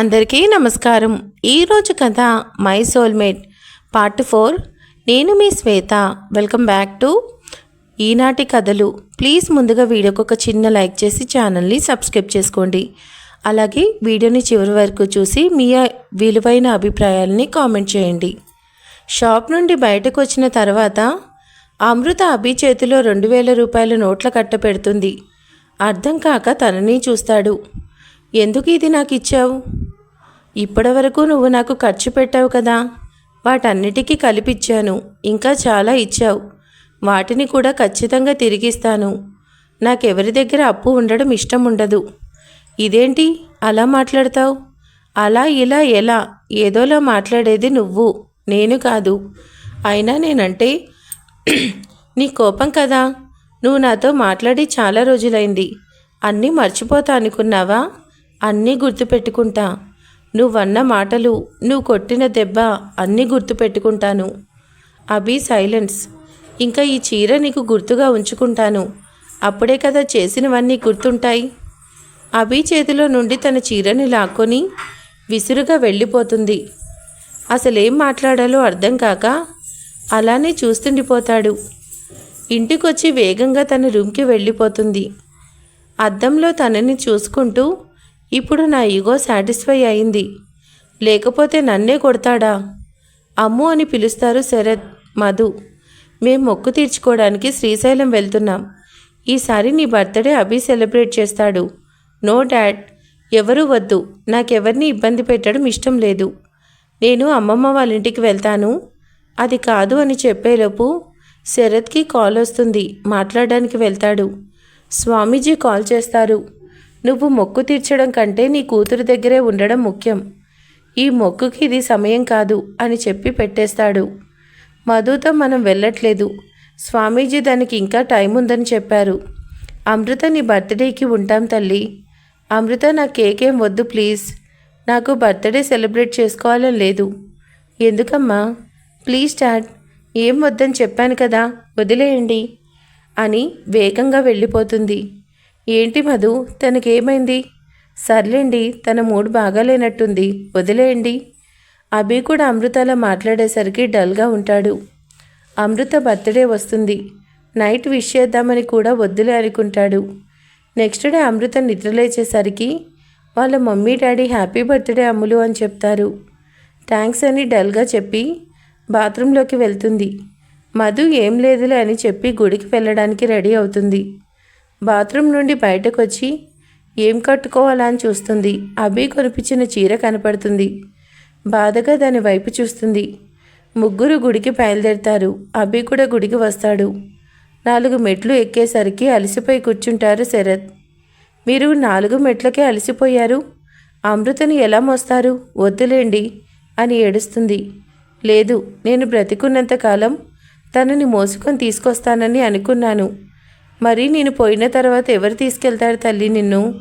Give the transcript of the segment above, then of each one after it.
అందరికీ నమస్కారం. ఈరోజు కథ మై సోల్మేట్. Part four. నేను మీ శ్వేత. వెల్కమ్ బ్యాక్ టు ఈనాటి కథలు. ప్లీజ్ ముందుగా వీడియోకి ఒక చిన్న లైక్ చేసి ఛానల్ని సబ్స్క్రైబ్ చేసుకోండి. అలాగే వీడియోని చివరి వరకు చూసి మీ విలువైన అభిప్రాయాలని కామెంట్ చేయండి. షాప్ నుండి బయటకు వచ్చిన తర్వాత అమృత అభి చేతిలో రెండు వేల రూపాయల నోట్ల కట్ట పెడుతుంది. అర్థం కాక తనని చూస్తాడు. ఎందుకు ఇది నాకు ఇచ్చావు ఇప్పటివరకు నువ్వు నాకు ఖర్చు పెట్టావు కదా. వాటన్నిటికీ కలిపిచ్చాను. ఇంకా చాలా ఇచ్చావు. వాటిని కూడా ఖచ్చితంగా తిరిగిస్తాను. నాకెవరి దగ్గర అప్పు ఉండడం ఇష్టం ఉండదు ఇదేంటి? అలా మాట్లాడతావు? అలా ఇలా ఎలా? ఏదోలా మాట్లాడేది నువ్వు. నేను కాదు. అయినా నేనంటే నీ కోపం కదా. నువ్వు నాతో మాట్లాడి చాలా రోజులైంది. అన్నీ మర్చిపోతా అనుకున్నావా? అన్నీ గుర్తుపెట్టుకుంటా. నువ్వన్న మాటలు నువ్వు కొట్టిన దెబ్బ అన్నీ గుర్తుపెట్టుకుంటాను. అభి సైలెన్స్. ఇంకా ఈ చీర నీకు గుర్తుగా ఉంచుకుంటాను. అప్పుడే కదా చేసినవన్నీ గుర్తుంటాయి. అభి చేతిలో నుండి తన చీరని లాక్కొని విసురుగా వెళ్ళిపోతుంది. అసలేం మాట్లాడాలో అర్థం కాక అలానే చూస్తుండిపోతాడు. ఇంటికొచ్చి వేగంగా తన రూమ్కి వెళ్ళిపోతుంది. అద్దంలో తనని చూసుకుంటూ ఇప్పుడు నా ఈగో సాటిస్ఫై అయింది. లేకపోతే నన్నే కొడతాడా? అమ్ము అని పిలుస్తారు శరత్ మధు. మేం మొక్కు తీర్చుకోవడానికి శ్రీశైలం వెళ్తున్నాం. ఈసారి నీ బర్త్డే అభి సెలబ్రేట్ చేస్తాడు. నో డాడ్ ఎవరూ వద్దు. నాకెవరిని ఇబ్బంది పెట్టడం ఇష్టం లేదు. నేను అమ్మమ్మ వాళ్ళ ఇంటికి వెళ్తాను? అది కాదు అని చెప్పేలోపు శరత్కి కాల్ వస్తుంది. మాట్లాడడానికి వెళ్తాడు. స్వామీజీ కాల్ చేస్తారు. నువ్వు మొక్కు తీర్చడం కంటే నీ కూతురు దగ్గరే ఉండడం ముఖ్యం. ఈ మొక్కుకి ఇది సమయం కాదు అని చెప్పి పెట్టేస్తాడు. మధుతో మనం వెళ్ళట్లేదు. స్వామీజీ దానికి ఇంకా టైం ఉందని చెప్పారు. అమృత నీ బర్త్డేకి ఉంటాం తల్లి. అమృత నా కేక్ ఏం వద్దు ప్లీజ్. నాకు బర్త్డే సెలబ్రేట్ చేసుకోవాలని లేదు. ఎందుకమ్మా? ప్లీజ్ డాడ్ ఏం వద్దని చెప్పాను కదా వదిలేయండి అని వేగంగా వెళ్ళిపోతుంది. ఏంటి మధు తనకేమైంది? సర్లేండి తన మూడు బాగాలేనట్టుంది వదిలేయండి. అభి కూడా అమృతలా మాట్లాడేసరికి డల్గా ఉంటాడు. అమృత బర్త్డే వస్తుంది. నైట్ విష్ చేద్దామని కూడా వద్దులే అనుకుంటాడు. నెక్స్ట్ డే అమృత నిద్రలేచేసరికి వాళ్ళ mummy daddy happy birthday Ammulu అని చెప్తారు. థ్యాంక్స్ అని డల్గా చెప్పి బాత్రూంలోకి వెళ్తుంది. మధు ఏం లేదులే అని చెప్పి గుడికి వెళ్ళడానికి రెడీ అవుతుంది. బాత్రూమ్ నుండి బయటకు వచ్చి ఏం కట్టుకోవాలా అని చూస్తుంది అభి కొనిపించిన చీర కనపడుతుంది. బాధగా దాని వైపు చూస్తుంది. ముగ్గురు గుడికి బయలుదేరుతారు. అభి కూడా గుడికి వస్తాడు. నాలుగు మెట్లు ఎక్కేసరికి అలసిపోయి కూర్చుంటారు శరత్. మీరు నాలుగు మెట్లకే అలసిపోయారు? అమృతని ఎలా మోస్తారు? వద్దులేండి అని ఏడుస్తుంది. లేదు నేను బ్రతికున్నంతకాలం తనని మోసుకొని తీసుకొస్తానని అనుకున్నాను. మరి నేను పోయిన తర్వాత ఎవరు తీసుకెళ్తారు తల్లి నిన్ను?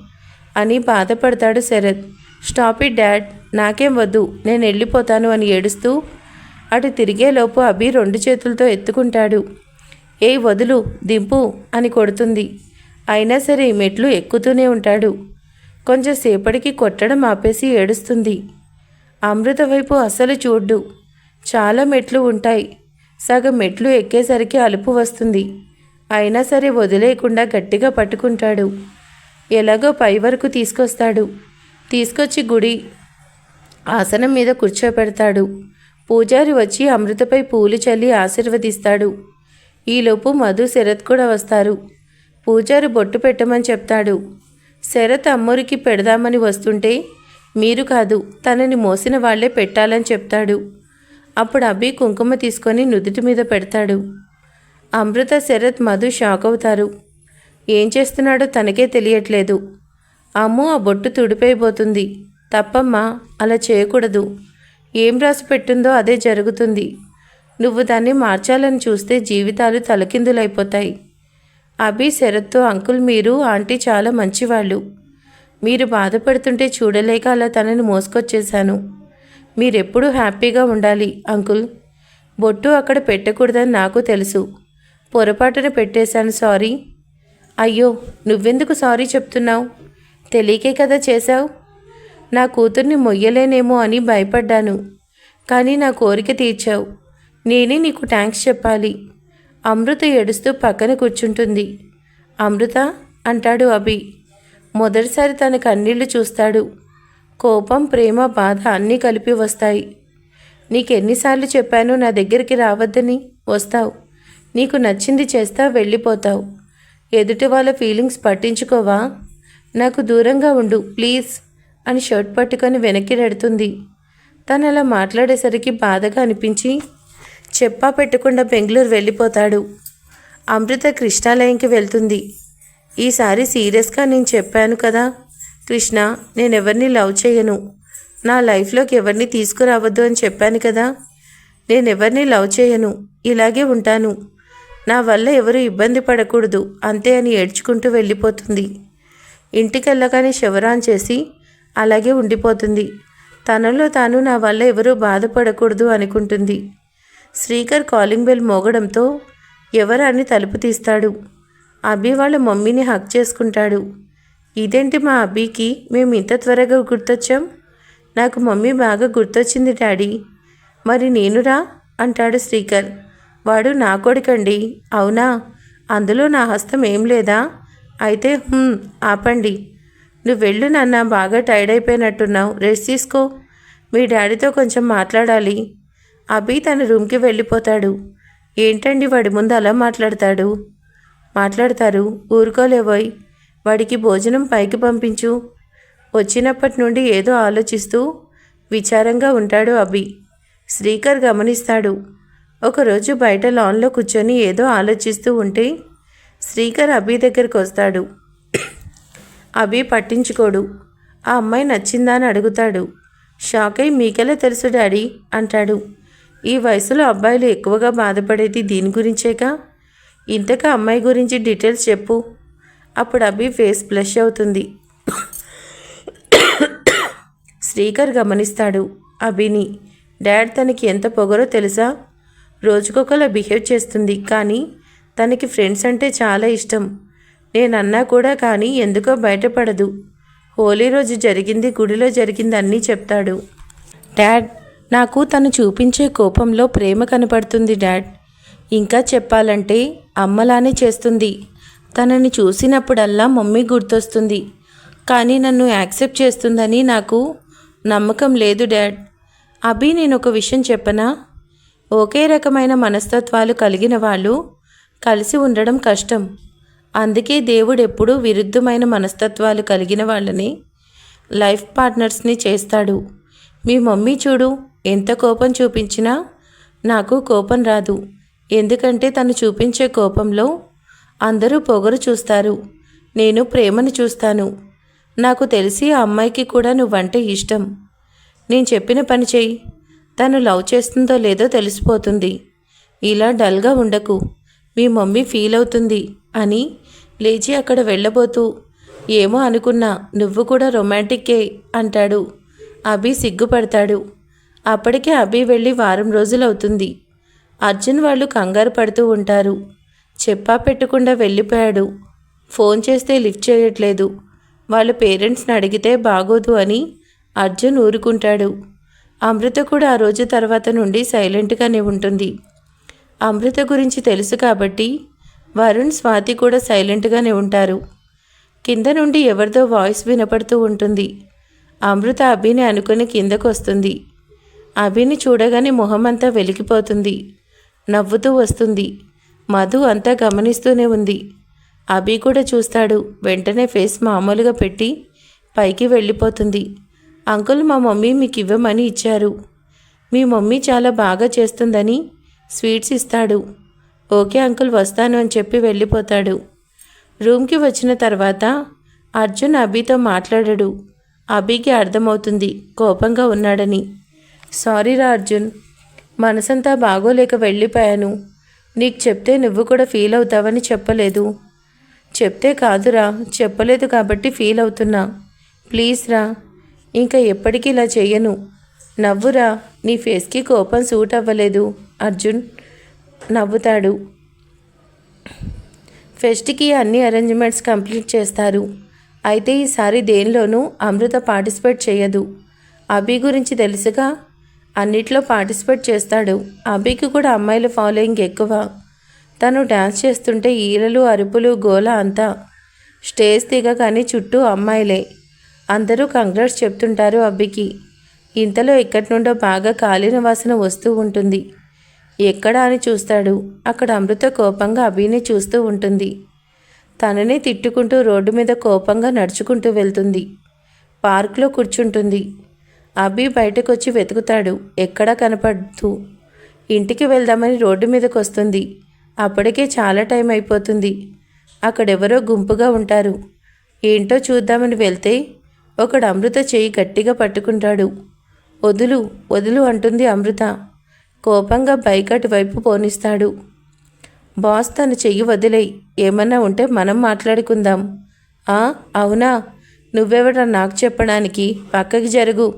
అని బాధపడతాడు శరత్. Stop it dad. నాకేం వద్దు. నేను వెళ్ళిపోతాను అని ఏడుస్తూ అటు తిరిగేలోపు అభి రెండు చేతులతో ఎత్తుకుంటాడు. ఏ వదులు దింపు అని కొడుతుంది. అయినా సరే మెట్లు ఎక్కుతూనే ఉంటాడు. కొంచెం సేపటికి కొట్టడం ఆపేసి ఏడుస్తుంది. అమృత వైపు అసలు చూడ్డు. చాలా మెట్లు ఉంటాయి. సగం మెట్లు ఎక్కేసరికి అలుపు వస్తుంది. అయినా సరే వదిలేయకుండా గట్టిగా పట్టుకుంటాడు. ఎలాగో పై వరకు తీసుకొస్తాడు. తీసుకొచ్చి గుడి ఆసనం మీద కూర్చోపెడతాడు. పూజారి వచ్చి అమృతపై పూలు చల్లి ఆశీర్వదిస్తాడు. ఈలోపు మధు శరత్ కూడా వస్తారు. పూజారి బొట్టు పెట్టమని చెప్తాడు. శరత్ అమ్మూరికి పెడదామని వస్తుంటే మీరు కాదు తనని మోసిన వాళ్ళే పెట్టాలని చెప్తాడు. అప్పుడు అబ్బి కుంకుమ తీసుకొని నుదుటి మీద పెడతాడు. అమృత శరత్ మధు షాక్ అవుతారు. ఏం చేస్తున్నాడో తనకే తెలియట్లేదు. అమ్ము ఆ బొట్టు తుడిపోయిపోతుంది తప్పమ్మా అలా చేయకూడదు. ఏం రాసి పెట్టిందో అదే జరుగుతుంది. నువ్వు దాన్ని మార్చాలని చూస్తే జీవితాలు తలకిందులైపోతాయి. అభి శరత్తో అంకుల్ మీరు ఆంటీ చాలా మంచివాళ్ళు. మీరు బాధపడుతుంటే చూడలేక అలా తనని మోసుకొచ్చేశాను. మీరెప్పుడూ హ్యాపీగా ఉండాలి అంకుల్. బొట్టు అక్కడ పెట్టకూడదని నాకు తెలుసు. పొరపాటున పెట్టేశాను సారీ. అయ్యో నువ్వెందుకు సారీ చెప్తున్నావు? తెలియకే కదా చేశావు? నా కూతుర్ని మొయ్యలేనేమో అని భయపడ్డాను కానీ నా కోరిక తీర్చావు. నేనే నీకు థ్యాంక్స్ చెప్పాలి. అమృత ఏడుస్తూ పక్కన కూర్చుంటుంది. అమృత? అంటాడు అభి. మొదటిసారి తన కన్నీళ్ళు చూస్తాడు. కోపం ప్రేమ బాధ అన్నీ కలిపి వస్తాయి. నీకెన్నిసార్లు చెప్పాను నా దగ్గరికి రావద్దని వస్తావు. నీకు నచ్చింది చేస్తా వెళ్ళిపోతావు. ఎదుటి వాళ్ళ ఫీలింగ్స్ పట్టించుకోవా? నాకు దూరంగా ఉండు ప్లీజ్ అని షర్ట్ పట్టుకొని వెనక్కి నెడుతుంది. తను అలా మాట్లాడేసరికి బాధగా అనిపించి చెప్పా పెట్టకుండా బెంగళూరు వెళ్ళిపోతాడు. అమృత కృష్ణాలయంకి వెళ్తుంది. ఈసారి సీరియస్గా నేను చెప్పాను కదా కృష్ణ నేను ఎవరిని లవ్ చేయను. నా లైఫ్లోకి ఎవరిని తీసుకురావద్దు అని చెప్పాను కదా నేను ఎవరిని లవ్ చేయను. ఇలాగే ఉంటాను. నా వల్ల ఎవరు ఇబ్బంది పడకూడదు అంతే అని ఏడ్చుకుంటూ వెళ్ళిపోతుంది. ఇంటికెళ్ళగానే శివరాన్ చేసి అలాగే ఉండిపోతుంది. తనలో తాను నా వల్ల ఎవరూ బాధపడకూడదు అనుకుంటుంది. శ్రీకర్ కాలింగ్ బెల్ మోగడంతో ఎవరని తలుపు తీస్తాడు? అభి వాళ్ళ మమ్మీని హక్ చేసుకుంటాడు. ఇదేంటి మా అభికి మేము ఇంత త్వరగా గుర్తొచ్చాం? నాకు మమ్మీ బాగా గుర్తొచ్చింది డాడీ. మరి నేనురా అంటాడు శ్రీకర్. వాడు నా కొడుకండి. అవునా? అందులో నా హస్తం ఏం లేదా? అయితే ఆపండి. నువ్వు వెళ్ళు నాన్న బాగా టైర్డ్ అయిపోయినట్టున్నావు. రెస్ట్ తీసుకో. మీ డాడీతో కొంచెం మాట్లాడాలి. అభి తన రూమ్కి వెళ్ళిపోతాడు. ఏంటండి వాడి ముందు అలా మాట్లాడతాడు? మాట్లాడతారు. ఊరుకోలేవోయ్. వాడికి భోజనం పైకి పంపించు. వచ్చినప్పటి నుండి ఏదో ఆలోచిస్తూ విచారంగా ఉంటాడు అభి. శ్రీకర్ గమనిస్తాడు. ఒకరోజు బయట లాన్లో కూర్చొని ఏదో ఆలోచిస్తూ ఉంటే శ్రీకర్ అభి దగ్గరికి వస్తాడు. అభి పట్టించుకోడు. ఆ అమ్మాయి నచ్చిందా అని అడుగుతాడు. షాక్ అయి మీకెలా తెలుసు డాడీ? అంటాడు. ఈ వయసులో అబ్బాయిలు ఎక్కువగా బాధపడేది దీని గురించేగా? ఇంతకా అమ్మాయి గురించి డీటెయిల్స్ చెప్పు. అప్పుడు అభి ఫేస్ బ్లష్ అవుతుంది. శ్రీకర్ గమనిస్తాడు అభిని. డాడ్ తనకి ఎంత పొగరో తెలుసా? రోజుకొకలా బిహేవ్ చేస్తుంది. కానీ తనకి ఫ్రెండ్స్ అంటే చాలా ఇష్టం. నేనన్నా కూడా కానీ ఎందుకో బయటపడదు. హోలీ రోజు జరిగింది గుడిలో జరిగింది అన్నీ చెప్తాడు. డాడ్ నాకు తను చూపించే కోపంలో ప్రేమ కనపడుతుంది డాడ్. ఇంకా చెప్పాలంటే అమ్మలానే చేస్తుంది. తనని చూసినప్పుడల్లా మమ్మీ గుర్తొస్తుంది. కానీ నన్ను యాక్సెప్ట్ చేస్తుందని నాకు నమ్మకం లేదు డాడ్. అభి నేను ఒక విషయం చెప్పనా? ఒకే రకమైన మనస్తత్వాలు కలిగిన వాళ్ళు కలిసి ఉండడం కష్టం. అందుకే దేవుడు ఎప్పుడూ విరుద్ధమైన మనస్తత్వాలు కలిగిన వాళ్ళని లైఫ్ పార్ట్నర్స్ని చేస్తాడు. మీ మమ్మీ చూడు ఎంత కోపం చూపించినా నాకు కోపం రాదు. ఎందుకంటే తను చూపించే కోపంలో అందరూ పొగరు చూస్తారు. నేను ప్రేమను చూస్తాను. నాకు తెలిసి ఆ అమ్మాయికి కూడా నువ్వంటే ఇష్టం. నేను చెప్పిన పని చెయ్యి. తను లవ్ చేస్తుందో లేదో తెలిసిపోతుంది. ఇలా డల్గా ఉండకు. మీ మమ్మీ ఫీల్ అవుతుంది అని లేచి అక్కడ వెళ్ళబోతూ ఏమో అనుకున్నా నువ్వు కూడా రొమాంటిక్కే అంటాడు. అభి సిగ్గుపడతాడు. అప్పటికే అభి వెళ్ళి వారం రోజులవుతుంది అర్జున్ వాళ్ళు కంగారు పడుతూ ఉంటారు. చెప్పా పెట్టకుండా వెళ్ళిపోయాడు. ఫోన్ చేస్తే లిఫ్ట్ చేయట్లేదు. వాళ్ళ పేరెంట్స్ని అడిగితే బాగోదు అని అర్జున్ ఊరుకుంటాడు. అమృత కూడా ఆ రోజు తర్వాత నుండి సైలెంట్గానే ఉంటుంది అమృత గురించి తెలుసు కాబట్టి వరుణ్ స్వాతి కూడా సైలెంట్గానే ఉంటారు. కింద నుండి ఎవరిదో వాయిస్ వినపడుతూ ఉంటుంది. అమృత అభిని అనుకుని కిందకు వస్తుంది అభిని చూడగానే మొహం అంతా వెలిగిపోతుంది. నవ్వుతూ వస్తుంది. మధు అంతా గమనిస్తూనే ఉంది. అభి కూడా చూస్తాడు. వెంటనే ఫేస్ మామూలుగా పెట్టి పైకి వెళ్ళిపోతుంది. అంకుల్ మా మమ్మీ మీకు ఇవ్వమని ఇచ్చారు. మీ మమ్మీ చాలా బాగా చేస్తుందని స్వీట్స్ ఇస్తాడు. ఓకే అంకుల్ వస్తాను అని చెప్పి వెళ్ళిపోతాడు. రూమ్కి వచ్చిన తర్వాత అర్జున్ అభితో మాట్లాడాడు. అభికి అర్థమవుతుంది కోపంగా ఉన్నాడని. సారీరా అర్జున్ మనసంతా బాగోలేక వెళ్ళిపోయాను. నీకు చెప్తే నువ్వు కూడా ఫీల్ అవుతావని చెప్పలేదు. చెప్తే కాదురా చెప్పలేదు కాబట్టి ఫీల్ అవుతున్నా. ప్లీజ్ రా ఇంకా ఎప్పటికీ ఇలా చెయ్యను. నవ్వురా నీ ఫేస్కి కోపం సూట్ అవ్వలేదు. అర్జున్ నవ్వుతాడు. ఫెస్ట్కి అన్ని అరేంజ్మెంట్స్ కంప్లీట్ చేస్తారు. అయితే ఈసారి దేనిలోనూ అమృత పార్టిసిపేట్ చేయదు అభి గురించి తెలుసుగా? అన్నిట్లో పార్టిసిపేట్ చేస్తాడు. అభికి కూడా అమ్మాయిల ఫాలోయింగ్ ఎక్కువ. తను డ్యాన్స్ చేస్తుంటే ఈలలు అరుపులు గోల అంతా స్టేజ్ దిగ కానీ చుట్టూ అమ్మాయిలే. అందరూ కంగ్రాట్స్ చెప్తుంటారు అబ్బికి. ఇంతలో ఎక్కడి నుండో బాగా కాలిన వాసన వస్తూ ఉంటుంది. ఎక్కడా అని చూస్తాడు. అక్కడ అమృత కోపంగా అభిని చూస్తూ ఉంటుంది. తననే తిట్టుకుంటూ రోడ్డు మీద కోపంగా నడుచుకుంటూ వెళ్తుంది. పార్కులో కూర్చుంటుంది. అభి బయటకు వచ్చి వెతుకుతాడు. ఎక్కడా కనపడుతూ ఇంటికి వెళ్దామని రోడ్డు మీదకి వస్తుంది అప్పటికే చాలా టైం అయిపోతుంది. అక్కడెవరో గుంపుగా ఉంటారు. ఏంటో చూద్దామని వెళ్తే ఒకడు అమృత చేయి గట్టిగా పట్టుకుంటాడు. వదులు వదులు అంటుంది అమృత. కోపంగా బైకటి వైపు పోనిస్తాడు. బాస్ తన చెయ్యి వదిలేయి. ఏమన్నా ఉంటే మనం మాట్లాడుకుందాం. ఆ అవునా? నువ్వెవడా నాకు చెప్పడానికి? పక్కకి జరుగు.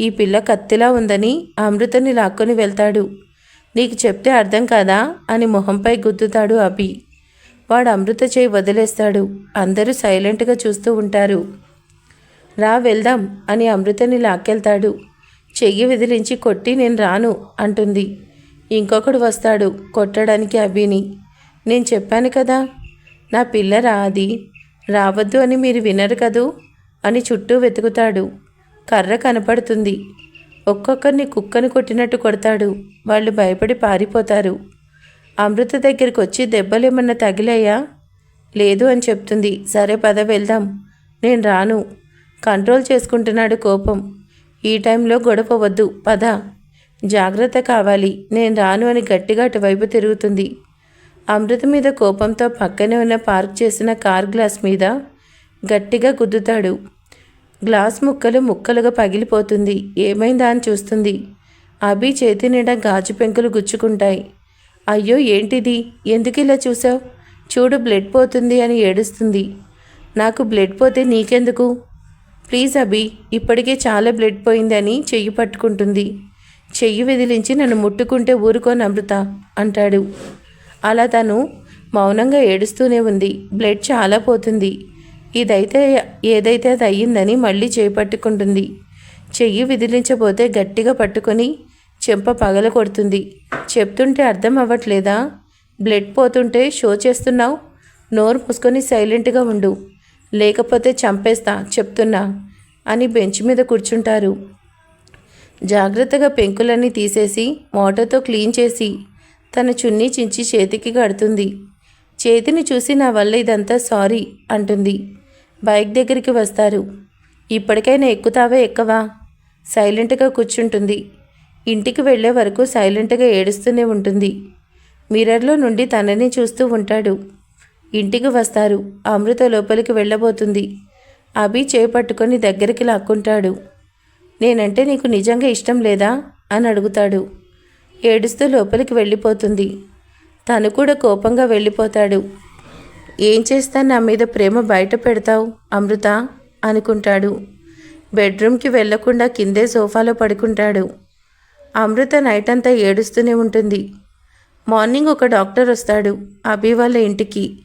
ఈ పిల్ల కత్తిలా ఉందని అమృతని లాక్కొని వెళ్తాడు. నీకు చెప్తే అర్థం కాదా? అని మొహంపై గుద్దుతాడు అభి. వాడు అమృత చేయి వదిలేస్తాడు. అందరూ సైలెంట్గా చూస్తూ ఉంటారు. రా వెళ్దాం అని అమృతని లాక్కెళ్తాడు. చెయ్యి విదిలించి కొట్టి నేను రాను అంటుంది. ఇంకొకడు వస్తాడు కొట్టడానికి అభిని నేను చెప్పాను కదా నా పిల్ల రాది రావద్దు అని మీరు వినరు కదూ అని చుట్టూ వెతుకుతాడు. కర్ర కనపడుతుంది. ఒక్కొక్కరిని కుక్కను కొట్టినట్టు కొడతాడు. వాళ్ళు భయపడి పారిపోతారు. అమృత దగ్గరికి వచ్చి దెబ్బలేమన్నా తగిలాయా? లేదు అని చెప్తుంది. సరే పద వెళ్దాం. నేను రాను. కంట్రోల్ చేసుకుంటున్నాడు కోపం. ఈ టైంలో గొడవ వద్దు పద. జాగ్రత్త కావాలి. నేను రాను అని గట్టిగా అటువైపు తిరుగుతుంది. అమృత మీద కోపంతో పక్కనే ఉన్న పార్క్ చేసిన కార్ గ్లాస్ మీద గట్టిగా గుద్దుతాడు. గ్లాస్ ముక్కలు ముక్కలుగా పగిలిపోతుంది. ఏమైందా అని చూస్తుంది. అభి చేతి నిండా గాజు పెంకులు గుచ్చుకుంటాయి. అయ్యో ఏంటిది? ఎందుకు ఇలా చూసావు? చూడు బ్లడ్ పోతుంది అని ఏడుస్తుంది. నాకు బ్లడ్ పోతే నీకెందుకు? ప్లీజ్ అభి ఇప్పటికే చాలా బ్లడ్ పోయిందని చెయ్యి పట్టుకుంటుంది. చెయ్యి విదిలించి నన్ను ముట్టుకుంటే ఊరుకోని అమృత అంటాడు. అలా తను మౌనంగా ఏడుస్తూనే ఉంది. బ్లడ్ చాలా పోతుంది. ఇదైతే ఏదైతే అది అయ్యిందని మళ్ళీ చేయి పట్టుకుంటుంది. చెయ్యి విదిలించబోతే గట్టిగా పట్టుకొని చెంప పగల కొడుతుంది. చెప్తుంటే అర్థం అవ్వట్లేదా? బ్లడ్ పోతుంటే షో చేస్తున్నావు? నోరు మూసుకొని సైలెంట్గా ఉండు. లేకపోతే చంపేస్తా చెప్తున్నా అని బెంచ్ మీద కూర్చుంటారు. జాగ్రత్తగా పెంకులన్నీ తీసేసి వాటర్తో క్లీన్ చేసి తన చున్నీ చించి చేతికి కడుతుంది. చేతిని చూసి నా వల్ల ఇదంతా సారీ అంటుంది. బైక్ దగ్గరికి వస్తారు. ఇప్పటికైనా ఎక్కుతావా ఎక్కవా? సైలెంట్గా కూర్చుంటుంది. ఇంటికి వెళ్ళే వరకు సైలెంట్గా ఏడుస్తూనే ఉంటుంది. మిర్రర్లో నుండి తనని చూస్తూ ఉంటాడు. ఇంటికి వస్తారు. అమృత లోపలికి వెళ్ళబోతుంది. అభి చేపట్టుకొని దగ్గరికి లాక్కుంటాడు. నేనంటే నీకు నిజంగా ఇష్టం లేదా? అని అడుగుతాడు. ఏడుస్తూ లోపలికి వెళ్ళిపోతుంది. తను కూడా కోపంగా వెళ్ళిపోతాడు. ఏం చేస్తా నా మీద ప్రేమ బయట పెడతావు అమృత? అనుకుంటాడు. బెడ్రూమ్కి వెళ్ళకుండా కిందే సోఫాలో పడుకుంటాడు. అమృత నైట్ అంతా ఏడుస్తూనే ఉంటుంది. మార్నింగ్ ఒక డాక్టర్ వస్తాడు అభి వాళ్ళ ఇంటికి.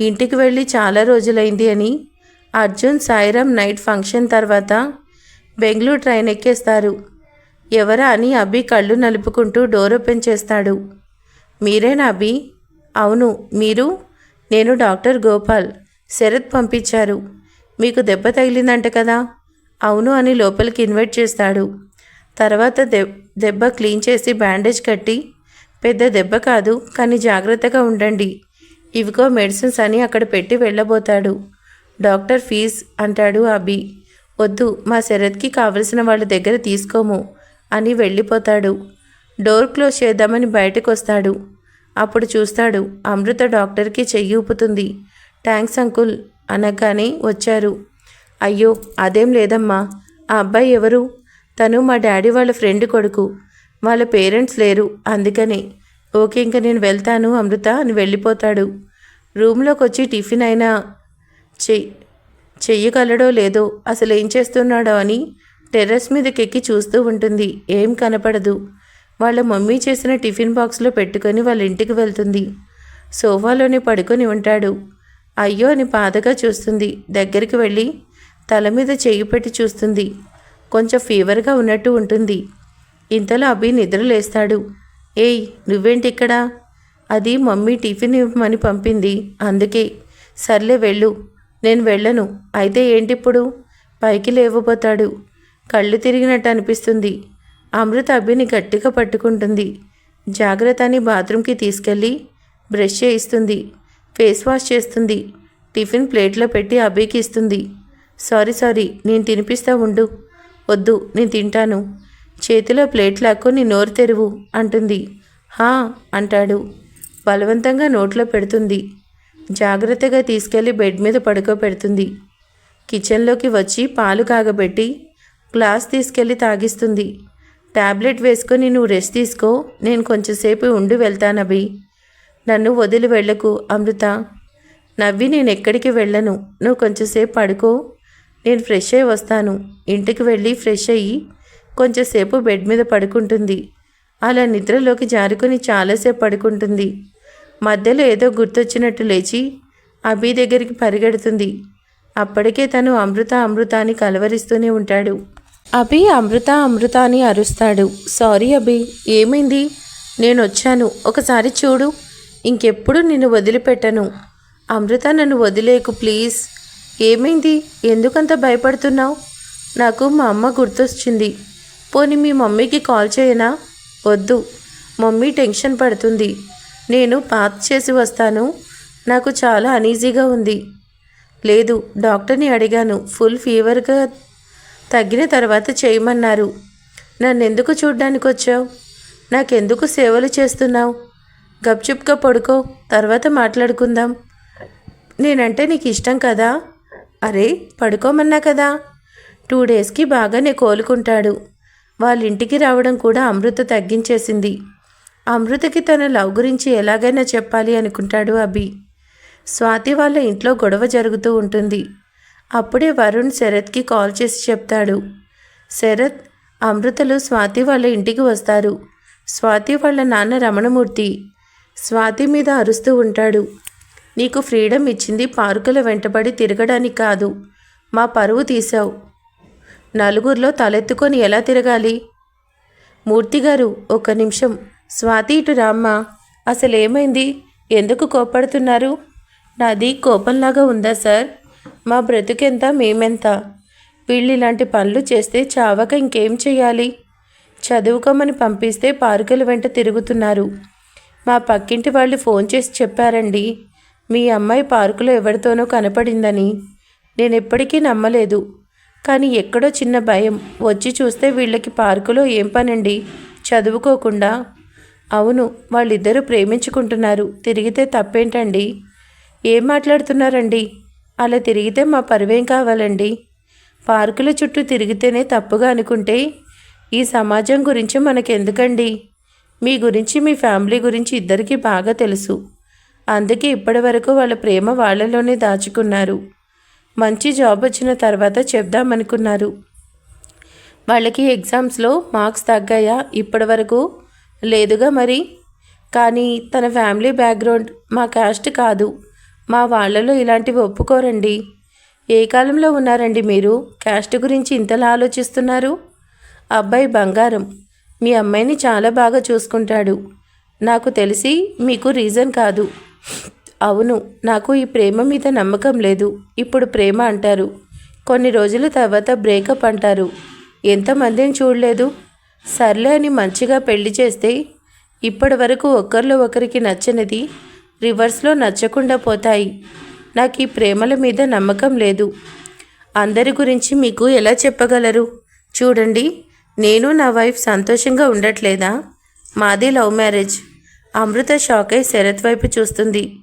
ఇంటికి వెళ్ళి చాలా రోజులైంది అని అర్జున్ సాయిరామ్ నైట్ ఫంక్షన్ తర్వాత బెంగళూరు ట్రైన్ ఎక్కేస్తారు. ఎవరా అని అభి కళ్ళు నలుపుకుంటూ డోర్ ఓపెన్ చేస్తాడు. మీరేనా అభి? అవును మీరు? నేను డాక్టర్ గోపాల్ శరత్ పంపించారు. మీకు దెబ్బ తగిలిందంట కదా? అవును అని లోపలికి ఇన్వైట్ చేస్తాడు. తర్వాత దెబ్ దెబ్బ క్లీన్ చేసి బ్యాండేజ్ కట్టి పెద్ద దెబ్బ కాదు కానీ జాగ్రత్తగా ఉండండి. ఇవిగో మెడిసిన్స్ అని అక్కడ పెట్టి వెళ్ళబోతాడు. డాక్టర్ ఫీజ్ అంటాడు అభి. వద్దు మా శరత్కి కావలసిన వాళ్ళ దగ్గర తీసుకోము అని వెళ్ళిపోతాడు. డోర్ క్లోజ్ చేద్దామని బయటకు వస్తాడు అప్పుడు చూస్తాడు అమృత డాక్టర్కి చెయ్యి ఊపుతుంది. థ్యాంక్స్ అంకుల్ అనగానే వచ్చారు. అయ్యో అదేం లేదమ్మా. ఆ అబ్బాయి ఎవరు? తను మా డాడీ వాళ్ళ ఫ్రెండ్ కొడుకు. వాళ్ళ పేరెంట్స్ లేరు అందుకనే. ఓకే ఇంకా నేను వెళ్తాను అమృత అని వెళ్ళిపోతాడు. రూమ్లోకి వచ్చి టిఫిన్ అయినా చెయ్యి చెయ్యగలడో లేదో అసలు ఏం చేస్తున్నాడో అని టెర్రస్ మీదకెక్కి చూస్తూ ఉంటుంది. ఏం కనపడదు. వాళ్ళ మమ్మీ చేసిన టిఫిన్ బాక్స్లో పెట్టుకొని వాళ్ళ ఇంటికి వెళ్తుంది. సోఫాలోనే పడుకొని ఉంటాడు. అయ్యో అని బాధగా చూస్తుంది. దగ్గరికి వెళ్ళి తల మీద చెయ్యి పెట్టి చూస్తుంది. కొంచెం ఫీవర్గా ఉన్నట్టు ఉంటుంది. ఇంతలో అభి నిద్రలేస్తాడు. ఏయ్ నువ్వేంటి ఇక్కడ అది మమ్మీ టిఫిన్ ఇవ్వమని పంపింది. అందుకే. సర్లే వెళ్ళు. నేను వెళ్ళను. అయితే ఏంటిప్పుడు? పైకి లేవబోతాడు. కళ్ళు తిరిగినట్టు అనిపిస్తుంది. అమృత అభిని గట్టిగా పట్టుకుంటుంది. జాగ్రత్త అని బాత్రూమ్కి తీసుకెళ్ళి బ్రష్ చేయిస్తుంది. ఫేస్ వాష్ చేస్తుంది. టిఫిన్ ప్లేట్లో పెట్టి అభికి ఇస్తుంది. సారీ సారీ నేను తినిపిస్తా ఉండు. వద్దు నేను తింటాను. చేతిలో ప్లేట్ లాక్కొని నోరు తెరువు అంటుంది. హా అంటాడు. బలవంతంగా నోట్లో పెడుతుంది. జాగ్రత్తగా తీసుకెళ్ళి బెడ్ మీద పడుకోబెడుతుంది. కిచెన్లోకి వచ్చి పాలు కాగబెట్టి గ్లాస్ తీసుకెళ్ళి తాగిస్తుంది. టాబ్లెట్ వేసుకొని నువ్వు రెస్ట్ తీసుకో నేను కొంచెంసేపు ఉండి వెళ్తానభి నన్ను వదిలి వెళ్ళకు అమృత. నవ్వి నేను ఎక్కడికి వెళ్ళను. నువ్వు కొంచెంసేపు పడుకో. నేను ఫ్రెష్ అయ్యి వస్తాను. ఇంటికి వెళ్ళి ఫ్రెష్ అయ్యి కొంచెంసేపు బెడ్ మీద పడుకుంటుంది. అలా నిద్రలోకి జారుకొని చాలాసేపు పడుకుంటుంది. మధ్యలో ఏదో గుర్తొచ్చినట్టు లేచి అభి దగ్గరికి పరిగెడుతుంది. అప్పటికే తను అమృత అమృత అని కలవరిస్తూనే ఉంటాడు. అభి అమృత అమృత అని అరుస్తాడు. సారీ అభి ఏమైంది? నేను వచ్చాను ఒకసారి చూడు. ఇంకెప్పుడు నిన్ను వదిలిపెట్టను. అమృత నన్ను వదిలేకు ప్లీజ్. ఏమైంది? ఎందుకంత భయపడుతున్నావు? నాకు మా అమ్మ గుర్తొచ్చింది. పోనీ మీ మమ్మీకి కాల్ చేయనా? వద్దు. మమ్మీ టెన్షన్ పడుతుంది. నేను పాత్ చేసి వస్తాను. నాకు చాలా అనీజీగా ఉంది. లేదు డాక్టర్ని అడిగాను. ఫుల్ ఫీవర్గా తగ్గిన తర్వాత చేయమన్నారు. నన్ను ఎందుకు చూడ్డానికి వచ్చావు? నాకెందుకు సేవలు చేస్తున్నావు? గప్చుప్గా పడుకో తర్వాత మాట్లాడుకుందాం. నేనంటే నీకు ఇష్టం కదా? అరే పడుకోమన్నా కదా? టూ డేస్కి బాగానే కోలుకుంటాడు. వాళ్ళ ఇంటికి రావడం కూడా అమృత తగ్గించేసింది. అమృతకి తన లవ్ గురించి ఎలాగైనా చెప్పాలి అనుకుంటాడు అభి. స్వాతి వాళ్ళ ఇంట్లో గొడవ జరుగుతూ ఉంటుంది. అప్పుడే వరుణ్ శరత్కి కాల్ చేసి చెప్తాడు. శరత్ అమృతలు స్వాతి వాళ్ళ ఇంటికి వస్తారు. స్వాతి వాళ్ళ నాన్న రమణమూర్తి. స్వాతి మీద అరుస్తూ ఉంటాడు. నీకు ఫ్రీడమ్ ఇచ్చింది పార్కుల వెంటబడి తిరగడానికి కాదు. మా పరువు తీశావు. నలుగురిలో తలెత్తుకొని ఎలా తిరగాలి? మూర్తిగారు ఒక నిమిషం. స్వాతి ఇటు రామ్మ అసలేమైంది? ఎందుకు కోపడుతున్నారు నాది కోపంలాగా ఉందా సార్? మా బ్రతుకెంత మేమెంత? వీళ్ళు ఇలాంటి పనులు చేస్తే చావక ఇంకేం చేయాలి చదువుకోమని పంపిస్తే పార్కుల వెంట తిరుగుతున్నారు. మా పక్కింటి వాళ్ళు ఫోన్ చేసి చెప్పారండి. మీ అమ్మాయి పార్కులో ఎవరితోనో కనపడిందని. నేను ఎప్పటికీ నమ్మలేదు. కానీ ఎక్కడో చిన్న భయం. వచ్చి చూస్తే వీళ్ళకి పార్కులో ఏం పనండి? చదువుకోకుండా. అవును వాళ్ళిద్దరూ ప్రేమించుకుంటున్నారు. తిరిగితే తప్పేంటండి? ఏం మాట్లాడుతున్నారండి? అలా తిరిగితే మా పరువేం కావాలండి? పార్కుల చుట్టూ తిరిగితేనే తప్పుగా అనుకుంటే ఈ సమాజం గురించి మనకెందుకండి? మీ గురించి మీ ఫ్యామిలీ గురించి ఇద్దరికీ బాగా తెలుసు. అందుకే ఇప్పటి వరకు వాళ్ళ ప్రేమ వాళ్ళలోనే దాచుకున్నారు. మంచి జాబ్ వచ్చిన తర్వాత చెప్దామనుకున్నారు. వాళ్ళకి ఎగ్జామ్స్లో మార్క్స్ తగ్గాయా? ఇప్పటి వరకు లేదుగా మరి. కానీ తన ఫ్యామిలీ బ్యాక్గ్రౌండ్ మా క్యాస్ట్ కాదు. మా వాళ్ళలో ఇలాంటివి ఒప్పుకోరండి. ఏ కాలంలో ఉన్నారండి మీరు? క్యాస్ట్ గురించి ఇంతలా ఆలోచిస్తున్నారు? అబ్బాయి బంగారం. మీ అమ్మాయిని చాలా బాగా చూసుకుంటాడు. నాకు తెలిసి మీకు రీజన్ కాదు. అవును నాకు ఈ ప్రేమ మీద నమ్మకం లేదు ఇప్పుడు ప్రేమ అంటారు. కొన్ని రోజుల తర్వాత బ్రేకప్ అంటారు. ఎంతమందిని చూడలేదు? సర్లే అని మంచిగా పెళ్ళి చేస్తే ఇప్పటి వరకు ఒకరిలో ఒకరికి నచ్చనిది రివర్స్లో నచ్చకుండా పోతాయి. నాకు ఈ ప్రేమల మీద నమ్మకం లేదు. అందరి గురించి మీకు ఎలా చెప్పగలరు? చూడండి నేను నా వైఫ్ సంతోషంగా ఉండట్లేదా? మాది లవ్ మ్యారేజ్. అమృత షాక్ అయి శరత్ వైపు చూస్తుంది.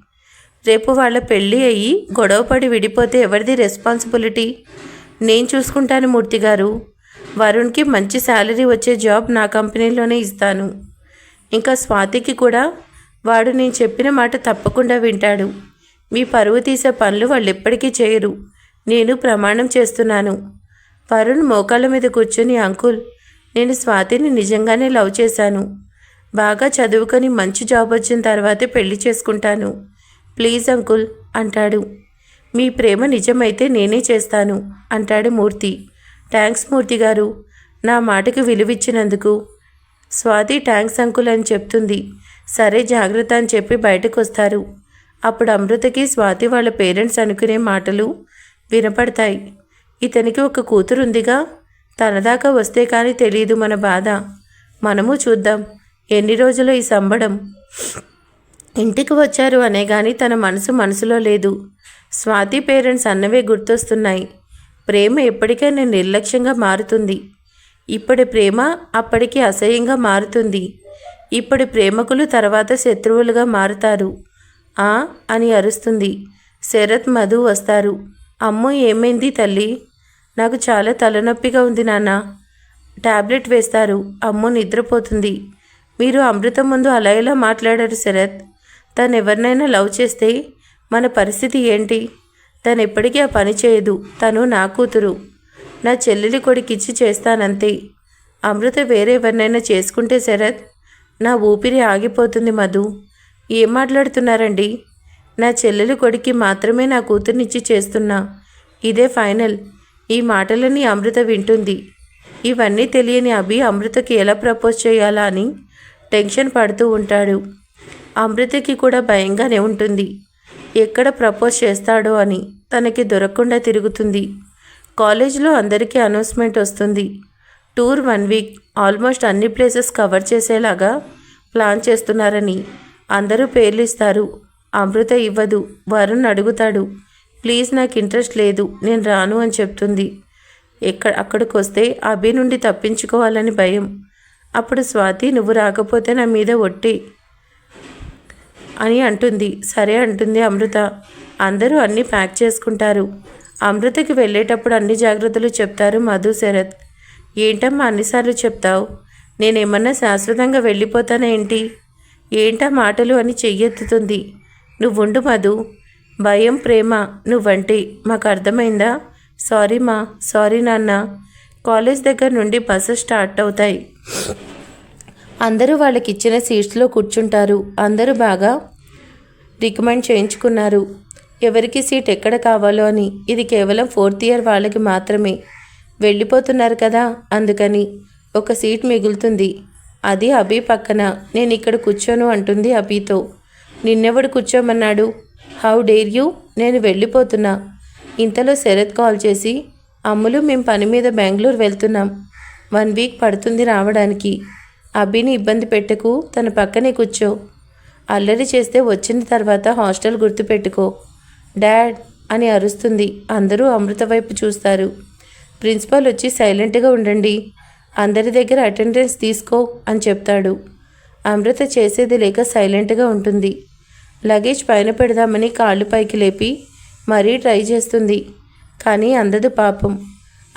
రేపు వాళ్ళ పెళ్ళి అయ్యి గొడవపడి విడిపోతే ఎవరిది రెస్పాన్సిబిలిటీ నేను చూసుకుంటాను మూర్తి గారు. వరుణ్కి మంచి శాలరీ వచ్చే జాబ్ నా కంపెనీలోనే ఇస్తాను. ఇంకా స్వాతికి కూడా వాడు నేను చెప్పిన మాట తప్పకుండా వింటాడు. మీ పరువు తీసే పనులు వాళ్ళు ఎప్పటికీ చేయరు. నేను ప్రమాణం చేస్తున్నాను. వరుణ్ మోకాళ్ళ మీద కూర్చొని అంకుల్ నేను స్వాతిని నిజంగానే లవ్ చేశాను. బాగా చదువుకొని మంచి జాబ్ వచ్చిన తర్వాతే పెళ్ళి చేసుకుంటాను. ప్లీజ్ అంకుల్ అంటాడు. మీ ప్రేమ నిజమైతే నేనే చేస్తాను అంటాడు మూర్తి. థ్యాంక్స్ మూర్తి గారు. నా మాటకు విలువిచ్చినందుకు. స్వాతి థ్యాంక్స్ అంకుల్ అని చెప్తుంది. సరే జాగ్రత్త అని చెప్పి బయటకు వస్తారు అప్పుడు అమృతకి స్వాతి వాళ్ళ పేరెంట్స్ అనుకునే మాటలు వినపడతాయి. ఇతనికి ఒక కూతురు ఉందిగా తన దాకా వస్తే కానీ తెలియదు మన బాధ. మనము చూద్దాం. ఎన్ని రోజులు ఈ సంబడం? ఇంటికి వచ్చారు అనే కానీ తన మనసు మనసులో లేదు. స్వాతి పేరెంట్స్ అన్నవే గుర్తొస్తున్నాయి. ప్రేమ ఎప్పటికైనా నిర్లక్ష్యంగా మారుతుంది. ఇప్పటి ప్రేమ అప్పటికి అసహ్యంగా మారుతుంది. ఇప్పటి ప్రేమకులు తర్వాత శత్రువులుగా మారుతారు. ఆ అని అరుస్తుంది. శరత్ మధు వస్తారు. అమ్మో ఏమైంది తల్లి? నాకు చాలా తలనొప్పిగా ఉంది నాన్న. టాబ్లెట్ వేస్తారు. అమ్మో నిద్రపోతుంది. మీరు అమృతం ముందు అలా ఎలా మాట్లాడారు శరత్? తను ఎవరినైనా లవ్ చేస్తే మన పరిస్థితి ఏంటి? తను ఎప్పటికీ ఆ పని చేయదు. తను నా కూతురు. నా చెల్లెలి కొడుకిచ్చి చేస్తానంతే. అమృత వేరే ఎవరినైనా చేసుకుంటే శరత్ నా ఊపిరి ఆగిపోతుంది మధు. ఏం మాట్లాడుతున్నారండి? నా చెల్లెలి కొడుక్కి మాత్రమే నా కూతుర్నిచ్చి చేస్తున్నా. ఇదే ఫైనల్. ఈ మాటలని అమృత వింటుంది. ఇవన్నీ తెలియని అభి అమృతకి ఎలా ప్రపోజ్ చేయాలా అని టెన్షన్ పడుతూ ఉంటాడు. అమృతకి కూడా భయంగానే ఉంటుంది. ఎక్కడ ప్రపోజ్ చేస్తాడో అని తనకి దొరకకుండా తిరుగుతుంది. కాలేజ్లో అందరికీ అనౌన్స్మెంట్ వస్తుంది. టూర్ వన్ వీక్ ఆల్మోస్ట్ అన్ని ప్లేసెస్ కవర్ చేసేలాగా ప్లాన్ చేస్తున్నారని అందరూ పేర్లు ఇస్తారు. అమృత ఇవ్వదు వరుణ్ అడుగుతాడు. ప్లీజ్ నాకు ఇంట్రెస్ట్ లేదు నేను రాను అని చెప్తుంది. ఎక్కడ అక్కడికి వస్తే అభి నుండి తప్పించుకోవాలని భయం. అప్పుడు స్వాతి నువ్వు రాకపోతే నా మీద ఒట్టి. అని అంటుంది. సరే అంటుంది అమృత. అందరూ అన్నీ ప్యాక్ చేసుకుంటారు. అమృతకి వెళ్ళేటప్పుడు అన్ని జాగ్రత్తలు చెప్తారు మధు శరత్. ఏంటమ్మా అన్నిసార్లు చెప్తావు? నేనేమన్నా శాశ్వతంగా వెళ్ళిపోతానేంటి ఏంటా? మాటలు అని చెయ్యెత్తుతుంది. నువ్వుండు మధు. భయం ప్రేమ నువ్వంటే మాకు అర్థమైందా? సారీ మా సారీ నాన్న. కాలేజ్ దగ్గర నుండి బస్సు స్టార్ట్ అవుతాయి. అందరూ వాళ్ళకి ఇచ్చిన సీట్స్లో కూర్చుంటారు. అందరూ బాగా రికమెండ్ చేయించుకున్నారు. ఎవరికి సీట్ ఎక్కడ కావాలో అని. ఇది కేవలం ఫోర్త్ ఇయర్ వాళ్ళకి మాత్రమే. వెళ్ళిపోతున్నారు కదా. అందుకని ఒక సీట్ మిగులుతుంది. అది అభి పక్కన. నేను ఇక్కడ కూర్చోను అంటుంది అభితో. నిన్నెవడు కూర్చోమన్నాడు? How dare you? నేను వెళ్ళిపోతున్నా. ఇంతలో శరత్ కాల్ చేసి అమ్ములు మేము పని మీద బెంగళూరు వెళ్తున్నాం. వన్ వీక్ పడుతుంది రావడానికి. అభిని ఇబ్బంది పెట్టకు తన పక్కనే కూర్చో. అల్లరి చేస్తే వచ్చిన తర్వాత హాస్టల్ గుర్తుపెట్టుకో డాడ్ అని అరుస్తుంది. అందరూ అమృత వైపు చూస్తారు. ప్రిన్సిపాల్ వచ్చి సైలెంట్గా ఉండండి. అందరి దగ్గర అటెండెన్స్ తీసుకో అని చెప్తాడు. అమృత చేసేది లేక సైలెంట్గా ఉంటుంది. లగేజ్ పైన పెడదామని కాళ్ళు పైకి లేపి మరీ ట్రై చేస్తుంది. కానీ అందదు పాపం.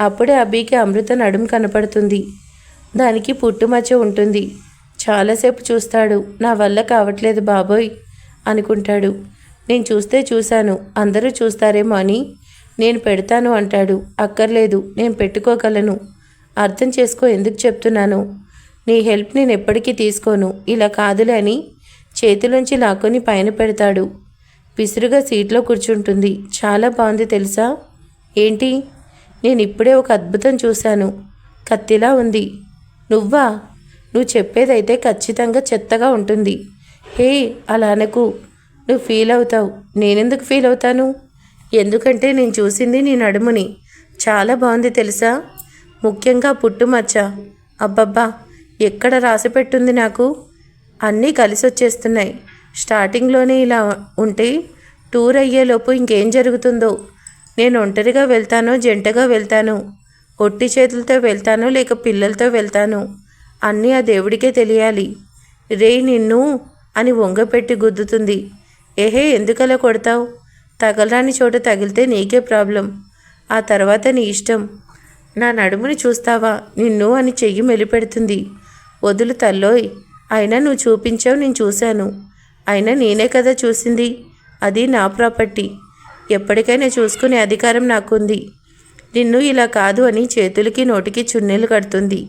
అప్పుడే అబ్బికి అమృత నడుము కనపడుతుంది. దానికి పుట్టుమచ్చ ఉంటుంది. చాలాసేపు చూస్తాడు. నా వల్ల కావట్లేదు బాబోయ్ అనుకుంటాడు. నేను చూస్తే చూశాను. అందరూ చూస్తారేమో అని నేను పెడతాను అంటాడు. అక్కర్లేదు. నేను పెట్టుకోగలను. అర్థం చేసుకో ఎందుకు చెప్తున్నాను? నీ హెల్ప్ నేను ఎప్పటికీ తీసుకోను. ఇలా కాదులే అని చేతిలోంచి లాక్కొని పైన పెడతాడు. విసురుగా సీట్లో కూర్చుంటుంది. చాలా బాగుంది తెలుసా? ఏంటి? నేను ఇప్పుడే ఒక అద్భుతం చూశాను. కత్తిలా ఉంది. నువ్వా? నువ్వు చెప్పేదైతే ఖచ్చితంగా చెత్తగా ఉంటుంది. హే అలా అనకు. నువ్వు ఫీల్ అవుతావు. నేనెందుకు ఫీల్ అవుతాను? ఎందుకంటే నేను చూసింది నీ నడుముని. చాలా బాగుంది తెలుసా? ముఖ్యంగా పుట్టుమచ్చ అబ్బబ్బా ఎక్కడ రాసి పెట్టుంది నాకు? అన్నీ కలిసి వచ్చేస్తున్నాయి. స్టార్టింగ్లోనే ఇలా ఉంటే టూర్ అయ్యేలోపు ఇంకేం జరుగుతుందో? నేను ఒంటరిగా వెళ్తానో జంటగా వెళ్తాను? ఒట్టి చేతులతో వెళ్తాను లేక పిల్లలతో వెళ్తాను. అన్నీ ఆ దేవుడికే తెలియాలి. రే నిన్ను అని వంగపెట్టి గుద్దుతుంది. ఏహే ఎందుకలా కొడతావు? తగలరాని చోట తగిలితే నీకే ప్రాబ్లం. ఆ తర్వాత నీ ఇష్టం. నా నడుముని చూస్తావా? నిన్ను అని చెయ్యి మెలిపెడుతుంది. వదులు తల్లోయ్ అయినా నువ్వు చూపించావు నేను చూశాను. అయినా నేనే కదా చూసింది. అది నా ప్రాపర్టీ. ఎప్పటికైనా చూసుకునే అధికారం నాకుంది. నిన్ను ఇలా కాదు అని చేతులకి నోటికి చున్నీలు కడుతుంది.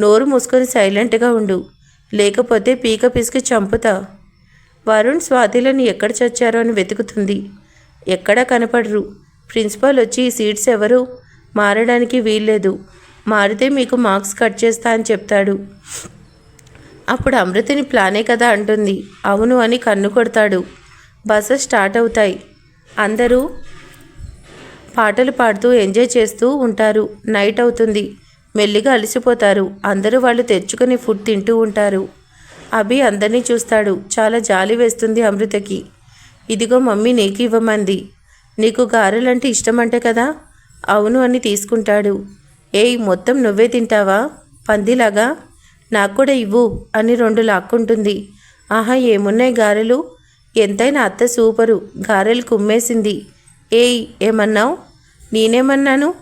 నోరు మూసుకొని సైలెంట్గా ఉండు. లేకపోతే పీక పిసికి చంపుతా. వరుణ్ స్వాతిలను ఎక్కడ చచ్చారో అని వెతుకుతుంది. ఎక్కడా కనపడరు. ప్రిన్సిపాల్ వచ్చి ఈ సీట్స్ ఎవరు? మారడానికి వీల్లేదు. మారితే మీకు మార్క్స్ కట్ చేస్తా అని చెప్తాడు. అప్పుడు అమృతిని ప్లానే కదా అంటుంది. అవును అని కన్ను కొడతాడు. బస్సెస్ స్టార్ట్ అవుతాయి. అందరూ పాటలు పాడుతూ ఎంజాయ్ చేస్తూ ఉంటారు. నైట్ అవుతుంది. మెల్లిగా అలసిపోతారు. అందరూ వాళ్ళు తెచ్చుకుని ఫుడ్ తింటూ ఉంటారు. అభి అందరినీ చూస్తాడు. చాలా జాలి వేస్తుంది అమృతకి. ఇదిగో మమ్మీ నీకు ఇవ్వమంది. నీకు గారెలంటే ఇష్టమంటే కదా? అవును అని తీసుకుంటాడు. ఏయ్ మొత్తం నువ్వే తింటావా? పందిలాగా. నాకు కూడా ఇవ్వు అని రెండు లాక్కుంటుంది. ఆహా ఏమున్నాయి గారెలు? ఎంతైనా అత్త సూపరు. గారెలు కుమ్మేసింది. ఏయ్ ఏమన్నావు? నేనేమన్నాను?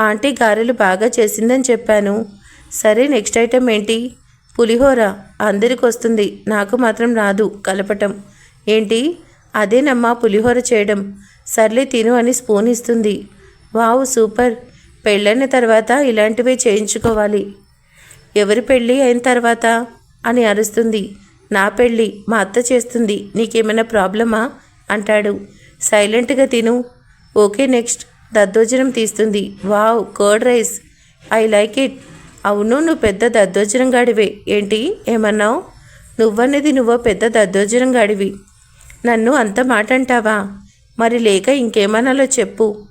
ఆంటీ గారెలు బాగా చేసిందని చెప్పాను. సరే నెక్స్ట్ ఐటెం ఏంటి? పులిహోర అందరికి వస్తుంది నాకు మాత్రం రాదు కలపటం. ఏంటి? అదేనమ్మా పులిహోర చేయడం. సర్లే తిను అని స్పూన్ ఇస్తుంది. Wow super. పెళ్ళైన తర్వాత ఇలాంటివే చేయించుకోవాలి. ఎవరి పెళ్ళి అయిన తర్వాత? అని అరుస్తుంది. నా పెళ్ళి మా అత్త చేస్తుంది. నీకేమైనా ప్రాబ్లమా? అంటాడు. సైలెంట్గా తిను. Okay next. దద్దోజనం తీస్తుంది. Wow curd rice. I like it. అవును నువ్వు పెద్ద దద్దోజనం గాడివే. ఏంటి? ఏమన్నావు? నువ్వన్నది నువ్వో పెద్ద దద్దోజనం గాడివి. నన్ను అంత మాట అంటావా? మరి లేక ఇంకేమనాలో చెప్పు.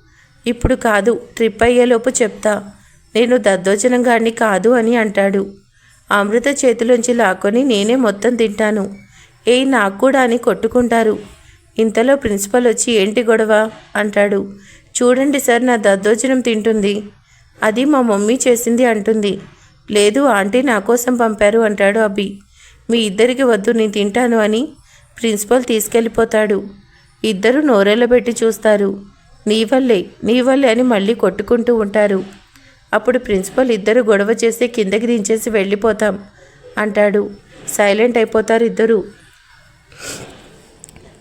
ఇప్పుడు కాదు ట్రిప్ అయ్యేలోపు చెప్తా. నేను దద్దోజనం గాడిని కాదు అని అంటాడు. అమృత చేతిలోంచి లాక్కొని నేనే మొత్తం తింటాను. ఏ నాకు కూడా అని కొట్టుకుంటారు. ఇంతలో ప్రిన్సిపల్ వచ్చి ఏంటి గొడవ? అంటాడు. చూడండి సార్ నా దద్దోజనం తింటుంది. అది మా మమ్మీ చేసింది అంటుంది. లేదు ఆంటీ నా కోసం పంపారు అంటాడు అభి. మీ ఇద్దరికి వద్దు నేను తింటాను అని ప్రిన్సిపల్ తీసుకెళ్ళిపోతాడు. ఇద్దరు నోరెళ్ళబెట్టి చూస్తారు. నీ వల్లే నీ వల్లే అని మళ్ళీ కొట్టుకుంటూ ఉంటారు. అప్పుడు ప్రిన్సిపల్ ఇద్దరు గొడవ చేసి కిందకి దించేసి వెళ్ళిపోతాం అంటాడు. సైలెంట్ అయిపోతారు ఇద్దరు.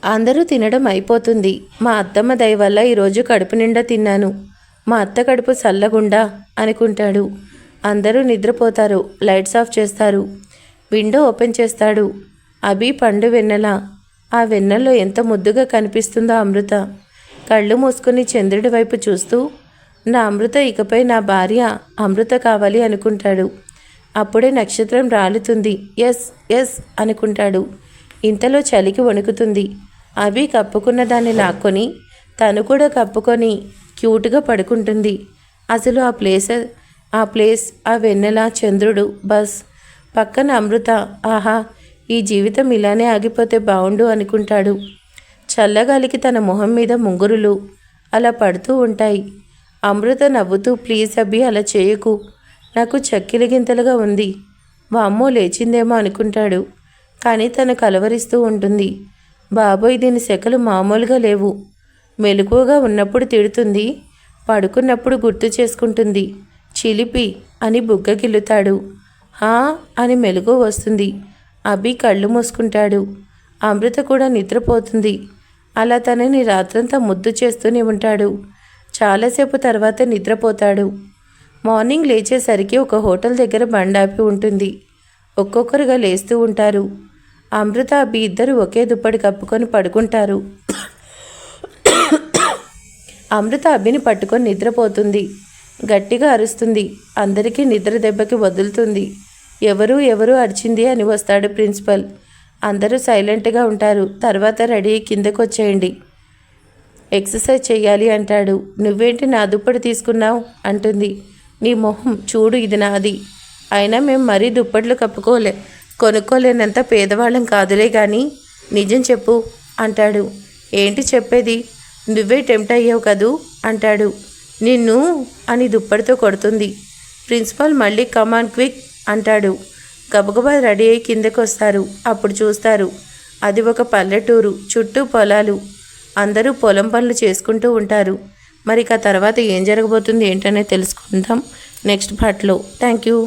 అందరూ తినడం అయిపోతుంది. మా అత్తమ్మ దయ వల్ల ఈరోజు కడుపు నిండా తిన్నాను. మా అత్త కడుపు చల్లగుండా అనుకుంటాడు. అందరూ నిద్రపోతారు. లైట్స్ ఆఫ్ చేస్తారు. విండో ఓపెన్ చేస్తాడు. అభి పండు వెన్నెల. ఆ వెన్నెల్లో ఎంత ముద్దుగా కనిపిస్తుందో అమృత. కళ్ళు మూసుకుని చంద్రుడి వైపు చూస్తూ నా అమృత ఇకపై నా భార్య అమృత కావాలి అనుకుంటాడు. అప్పుడే నక్షత్రం రాలుతుంది. ఎస్ ఎస్ అనుకుంటాడు. ఇంతలో చలికి వణుకుతుంది. అభి కప్పుకున్న దాన్ని లాక్కొని తను కూడా కప్పుకొని క్యూట్గా పడుకుంటుంది. అసలు ఆ ప్లేస్ ఆ ప్లేస్ ఆ వెన్నెల చంద్రుడు బస్ పక్కన అమృత ఆహా ఈ జీవితం ఇలానే ఆగిపోతే బావుండు అనుకుంటాడు. చల్లగాలికి తన మొహం మీద ముంగురులు అలా పడుతూ ఉంటాయి. అమృత నవ్వుతూ ప్లీజ్ అబ్బి అలా చేయకు. నాకు చక్కిల గింతలుగా ఉంది. వామ్మో లేచిందేమో అనుకుంటాడు. కానీ తను కలవరిస్తూ ఉంటుంది. బాబోయ్ దీని శకలు మామూలుగా లేవు. మెలకువగా ఉన్నప్పుడు తిడుతుంది. పడుకున్నప్పుడు గుర్తు చేసుకుంటుంది. చిలిపి అని బుగ్గగిల్లుతాడు. హా అని మెలుగు వస్తుంది. అభి కళ్ళు మూసుకుంటాడు. అమృత కూడా నిద్రపోతుంది. అలా తనని రాత్రంతా ముద్దు చేస్తూనే ఉంటాడు. చాలాసేపు తర్వాత నిద్రపోతాడు. మార్నింగ్ లేచేసరికి ఒక హోటల్ దగ్గర బండాపి ఉంటుంది. ఒక్కొక్కరుగా లేస్తూ ఉంటారు. అమృత అభి ఇద్దరు ఒకే దుప్పటి కప్పుకొని పడుకుంటారు. అమృత అభిని పట్టుకొని నిద్రపోతుంది. గట్టిగా అరుస్తుంది. అందరికీ నిద్ర దెబ్బకి వదులుతుంది. ఎవరు ఎవరు అరిచింది అని వస్తాడు ప్రిన్సిపల్. అందరూ సైలెంట్గా ఉంటారు. తర్వాత రెడీ కిందకు వచ్చేయండి ఎక్సర్సైజ్ చేయాలి అంటాడు. నువ్వేంటి నా దుప్పటి తీసుకున్నావు? అంటుంది. నీ మొహం చూడు ఇది నాది. అయినా మేము మరీ దుప్పట్లు కప్పుకోలే. కొనుక్కోలేనంత పేదవాళ్ళం కాదులే కానీ నిజం చెప్పు అంటాడు. ఏంటి చెప్పేది? నువ్వే టెంప్ట్ అయ్యావు కదూ? అంటాడు. నిన్ను అని దుప్పటితో కొడుతుంది. ప్రిన్సిపాల్ మళ్ళీ కమాన్ క్విక్ అంటాడు. గబగబా రెడీ అయి కిందకు వస్తారు అప్పుడు చూస్తారు. అది ఒక పల్లెటూరు చుట్టూ పొలాలు. అందరూ పొలం పనులు చేసుకుంటూ ఉంటారు. మరి ఇక తర్వాత ఏం జరగబోతుంది ఏంటనే తెలుసుకుందాం. నెక్స్ట్ పార్ట్లో. Thank you